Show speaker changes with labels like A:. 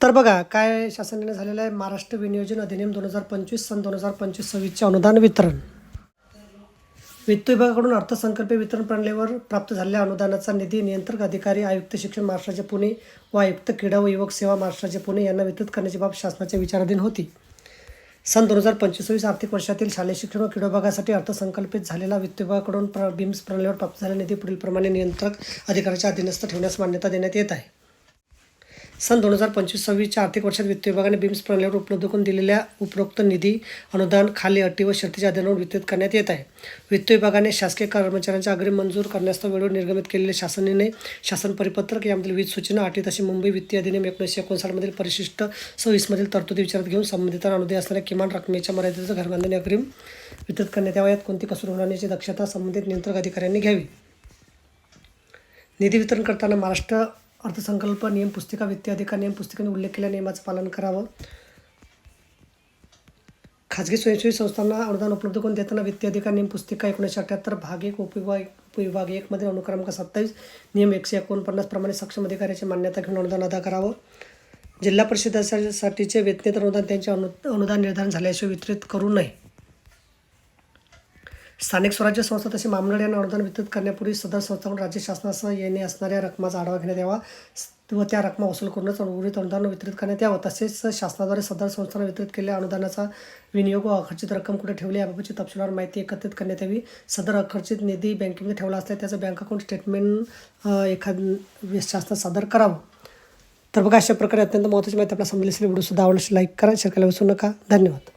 A: तर बघा काय शासनाने झालेलं आहे? महाराष्ट्र विनियोजन अधिनियम दोन हजार पंचवीस सन दोन हजार पंचवीस सव्वीसचे अनुदान वितरण. वित्त विभागाकडून अर्थसंकल्पीय वितरण प्रणालीवर प्राप्त झालेल्या अनुदानाचा निधी नियंत्रक अधिकारी आयुक्त शिक्षण महाराष्ट्राचे पुणे व आयुक्त क्रीडा व युवक सेवा महाराष्ट्राचे पुणे यांना वितरित करण्याची बाब शासनाच्या विचाराधीन होती. सन दोन हजार पंचवीस आर्थिक वर्षातील शालेय शिक्षण व क्रीडा विभागासाठी अर्थसंकल्पित झालेला वित्त विभागाकडून प्र बिम्स प्रणालीवर प्राप्त झालेला निधी पुढीलप्रमाणे नियंत्रक अधिकाऱ्याच्या अधीनस्थ ठेवण्यास मान्यता देण्यात येत आहे. सन दोन हजार पंचवीस सव्वीसच्या आर्थिक वर्षात वित्त विभागाने बिम्स प्रणालीवर उपलब्ध करून दिलेल्या उपरोक्त निधी अनुदान खाली अटी व शर्तीच्या आधारावर वितरित करण्यात येत आहे. वित्त विभागाने शासकीय कर्मचाऱ्यांच्या अग्रिम मंजूर करण्यास वेळेवर निर्गमित केलेले शासनाने शासन परिपत्रक यामधील विविध सूचना अटी तशी मुंबई वित्तीय अधिनियम एकोणीसशे एकोणसाठमधील परिशिष्ट सव्वीसमधील तरतुदी विचारात घेऊन संबंधितांना अनुदान असणाऱ्या किमान रकमेच्या मर्यादेचं घरबांधणी अग्रिम वितरित करण्यात यावं. यात कोणती कसूर होणार याची दक्षता संबंधित नियंत्रक अधिकाऱ्यांनी घ्यावी. निधी वितरण करताना महाराष्ट्र अर्थसंकल्प नियम पुस्तिका वित्तीय अधिकार नियम पुस्तिकेने उल्लेख केलेल्या नियमाचं पालन करावं. खाजगी स्वयंसेवी संस्थांना अनुदान उपलब्ध करून देताना वित्तीय अधिकार नियम पुस्तिका एकोणीसशे अठ्ठ्याहत्तर भाग एक उपविभाग उपविभाग एकमध्ये अनुक्रमांक सत्तावीस नियम एकशे एकोणपन्नास प्रमाणे सक्षम अधिकाऱ्याची मान्यता घेऊन अनुदान अदा करावं. जिल्हा परिषदेसाठीचे वेतनेतर अनुदान त्यांचे अनु अनुदान निर्धारण झाल्याशिवाय वितरित करू नये. स्थानिक स्वराज्य संस्था तसे महामंडळ यांना अनुदान वितरित करण्यापूर्वी सदर संस्थांकडून राज्य शासनासह येणे असणाऱ्या रकमाचा आढावा घेण्यात यावा व त्या रकमा वसूल करूनच उर्वरित अनुदान वितरित करण्यात यावं. तसेच शासनाद्वारे सदर संस्थांना वितरित केलेल्या अनुदानाचा विनियोग व अखर्चित रक्कम कुठे ठेवली याबाबतची तपशीलवार माहिती एकत्रित करण्यात यावी. सदर अखर्चित निधी बँकेमध्ये ठेवला असल्यास त्याचं बँक अकाउंट स्टेटमेंट एखाद शासनात सादर करावं. तर बघा अशा प्रकारे अत्यंत महत्त्वाची माहिती आपल्या समजली असेल व्हिडिओसुद्धा आवडल्यास लाईक करा शेअर करायला विसरू नका. धन्यवाद.